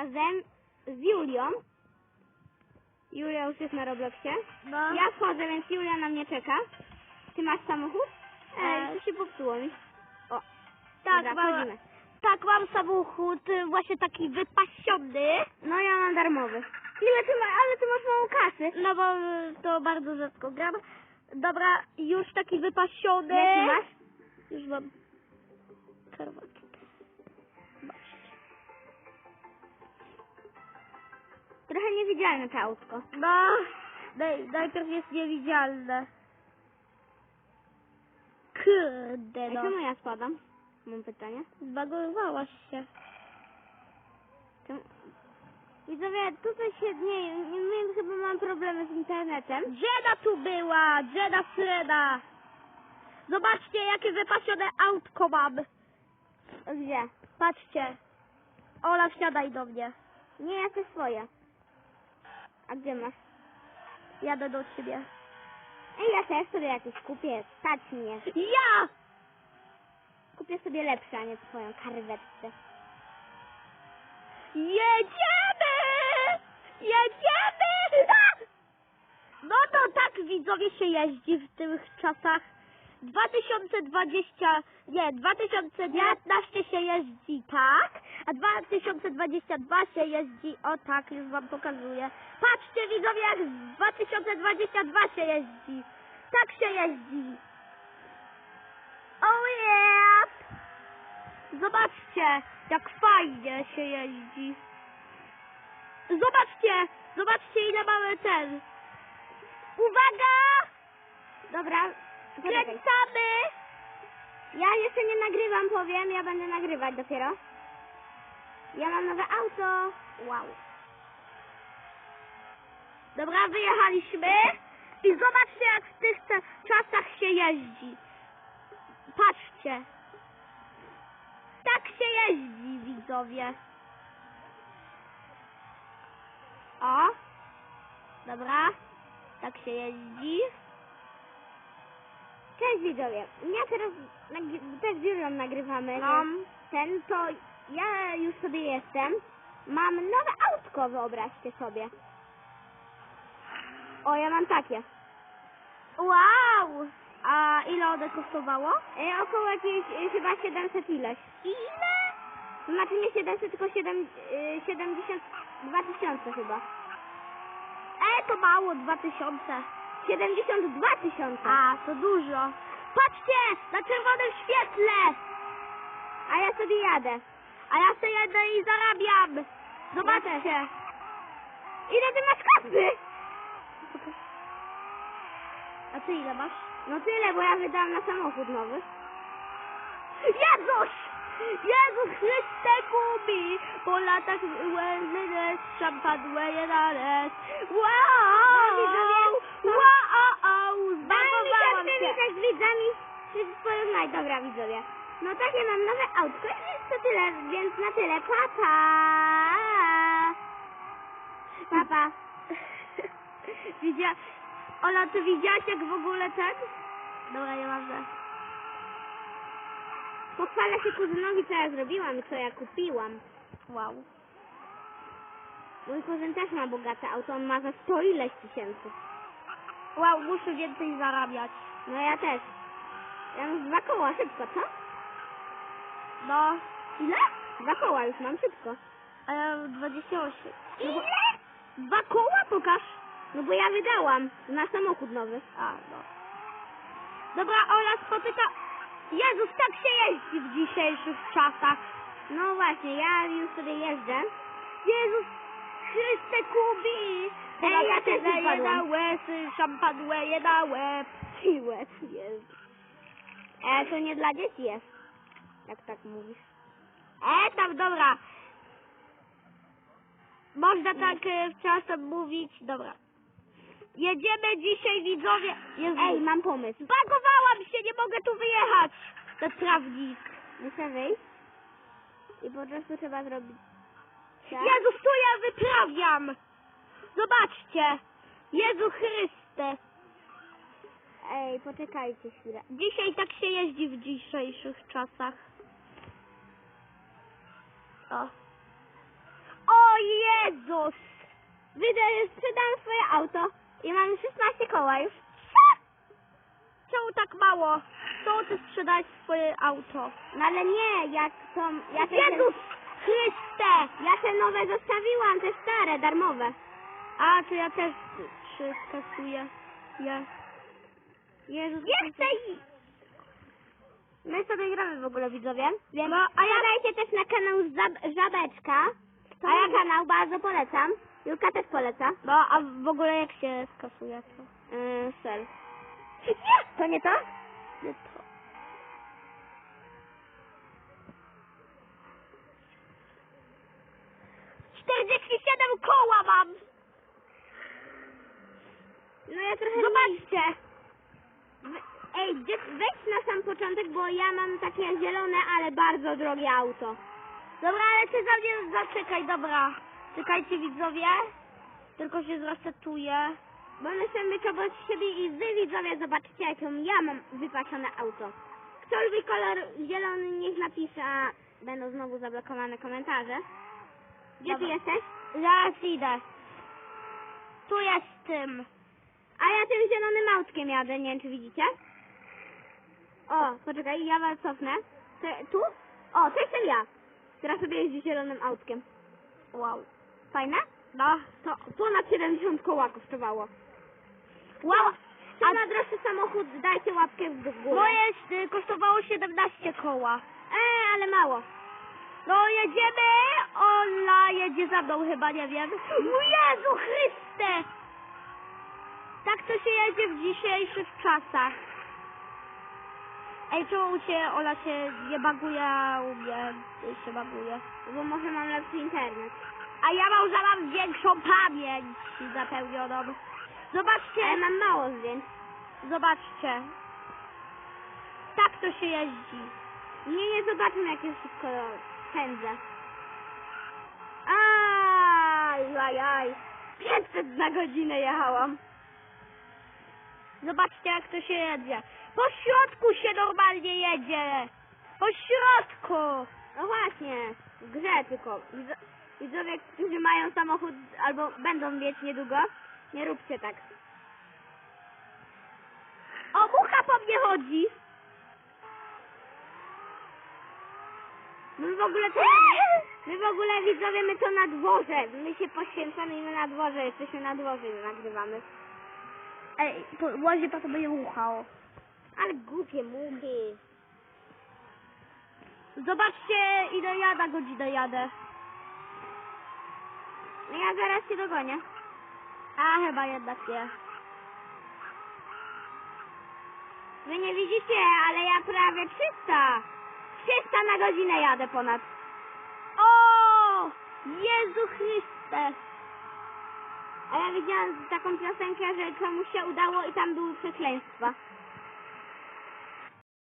razem z Julią. Julia już jest na Robloxie. No. Ja wchodzę, więc Julia na mnie czeka. Ty masz samochód? Ej, to się popsuło mi. O, tak, dobra, mam, wchodzimy. tak, mam samochód, y, właśnie taki wypasiony. No ja mam darmowy. Ile ty ma, ale ty masz mało kasy. No bo y, to bardzo rzadko gram. Dobra, już taki wypasiony. Jaki masz? Już mam. Czerwony. Trochę niewidzialne to autko. No, naj, najpierw jest niewidzialne. Kurde, no. czemu ja spadam? Mam pytanie. Zbagowałaś się. Czemu... Widzowie, tutaj się nie, nie, nie chyba mam problemy z internetem. Jenna tu była! Jenna Freda! Zobaczcie, jakie wypasione autko mam. Gdzie? Patrzcie. Ola, wsiadaj do mnie. Nie, ja chcę swoje. A gdzie masz? Jadę do ciebie. Ej, ja też sobie jakieś kupię. Stać mnie. Ja! Kupię sobie lepsze, a nie twoją karwetkę. Jedziemy! Jedziemy! No to tak widzowie się jeździ w tych czasach. 2020, nie, 2019 się jeździ tak, a 2022 się jeździ, o tak, już wam pokazuję. Patrzcie widzowie, jak w 2022 się jeździ. Tak się jeździ. Oh yeah! Zobaczcie, jak fajnie się jeździ. Zobaczcie, zobaczcie ile mamy ten. Uwaga! Dobra, Kręcamy! Ja jeszcze nie nagrywam, powiem. Ja będę nagrywać dopiero. Ja mam nowe auto. Wow. Dobra, wyjechaliśmy i zobaczcie jak w tych czasach się jeździ. Patrzcie. Tak się jeździ, widzowie. O, dobra, tak się jeździ. Cześć widzowie. Ja teraz też z Julią nagrywamy. No. Ten to ja już sobie jestem. Mam nowe autko, wyobraźcie sobie. O, ja mam takie. Wow! A ile one kosztowało? E, około jakieś e, chyba 700 ileś. Ile? Znaczy nie 700, tylko 7, e, 72 tysiące chyba. E, to mało, dwa tysiące. 72 tysiące. A, to dużo. Patrzcie, na czerwonym świetle! A ja sobie jadę. A ja sobie jedę i zarabiam. Zobaczcie. Ile ty masz kasy? A ty ile masz? No tyle, bo ja wydałam na samochód nowy. Jezus! Jezus Chryste kubi, po latach łeje na les. Wow! Tak z widzami się porównaj. Dobra widzowie. No takie mam nowe autko, więc to tyle, więc na tyle. Papa! Papa. Widzia... Ola, ty widziałaś jak w ogóle ten? Dobra, nieważne. Pochwalę się kuzynowi, co ja zrobiłam i co ja kupiłam. Wow. Mój kuzyn też ma bogate auto, on ma za 100 ileś tysięcy. Wow, muszę więcej zarabiać. No ja też. Ja mam dwa koła, szybko, co? No. Ile? Dwa koła już mam, szybko. A ja mam 28. Ile? Dwa koła pokaż. No bo ja wydałam na samochód nowy. A, no. Dobra, Ola spotyka... Jezus, tak się jeździ w dzisiejszych czasach. No właśnie, ja już sobie jeżdżę. Jezus Chryste Kubi! Ej, ja też leje na łesy, szampan leje na łeb. Siłę, Jezu. E, to nie dla dzieci jest. Jak tak mówisz. E, tam, dobra. Można tak e, czasem mówić. Dobra. Jedziemy dzisiaj, widzowie. Jezu. Ej, mam pomysł. Zbagowałam się, nie mogę tu wyjechać. Na trawnik. Muszę wyjść. I po prostu trzeba zrobić tak. Jezus, tu ja wyprawiam. Zobaczcie. Jezu Chryste. Ej, poczekajcie chwilę. Dzisiaj tak się jeździ w dzisiejszych czasach. O. O chaos. Wyjdę, sprzedam swoje auto i mam 16 koła już. Czemu tak mało? Czemu ty sprzedałeś swoje auto? No ale nie, jak to... Ja te, Jezus Chryste! Ja te nowe zostawiłam, te stare, darmowe. A, to ja też trzy skasuję. Ja. Jezus i- My sobie gramy w ogóle, widzowie. Wiem. No, a ja dajcie też na kanał Żab- Żabeczka. A ja kanał bardzo polecam. Julka też poleca. No, a w ogóle jak się skasuje to? Yy, sel. Nie, to nie to? Nie to. Czterdzieści siedem koła mam! No ja trochę... Zobaczcie! Ej, gdzie, wejdź na sam początek, bo ja mam takie zielone, ale bardzo drogie auto. Dobra, ale ty za mnie zaczekaj, dobra. Czekajcie widzowie. Tylko się zresetuje. Bo one być obok siebie i wy widzowie zobaczycie, jaką ja mam wypaczone auto. Kto lubi kolor zielony, niech napisze, a będą znowu zablokowane komentarze. Gdzie ty Dobra. jesteś? Zaraz idę. Tu jest tym. A ja tym zielonym autkiem jadę, nie wiem czy widzicie. O, poczekaj, ja was cofnę. Te, tu? O, to jestem ja. Teraz sobie jeździ zielonym autkiem. Wow. Fajne? No. To ponad 70 koła kosztowało. Wow. A ma droższy samochód, dajcie łapkę w górę. moje y, kosztowało 17 koła. Eee, ale mało. No jedziemy! Ola jedzie za mną chyba, nie wiem. Jezu Chryste! Tak to się jedzie w dzisiejszych czasach. Ej, czemu u Ciebie Ola się nie baguje, a u mnie się baguje? Bo może mam lepszy internet. A ja mam, że mam większą pamięć zapełnioną. Zobaczcie, Ale mam mało zdjęć. zobaczcie. Tak to się jeździ. Nie, nie zobaczmy jak już szybko pędzę. Aj, aj, aj. 500 na godzinę jechałam. Zobaczcie, jak to się jedzie. Po środku się normalnie jedzie. Po środku. No właśnie, w grze tylko. Widzo- Widzowie, którzy mają samochód albo będą mieć niedługo, nie róbcie tak. O, mucha po mnie chodzi. My w ogóle to, my w ogóle widzowie, my to na dworze. My się poświęcamy i my na dworze, jesteśmy na dworze i nagrywamy. Ej, po, łazie to będzie muchało. Ale głupie muchy. Zobaczcie, ile ja na godzinę jadę. Ja zaraz się dogonię. A, chyba jednak nie. Wy nie widzicie, ale ja prawie 300. 300 na godzinę jadę ponad. O! Jezu Chryste! A ja widziałam taką piosenkę, że komuś się udało i tam były przekleństwa.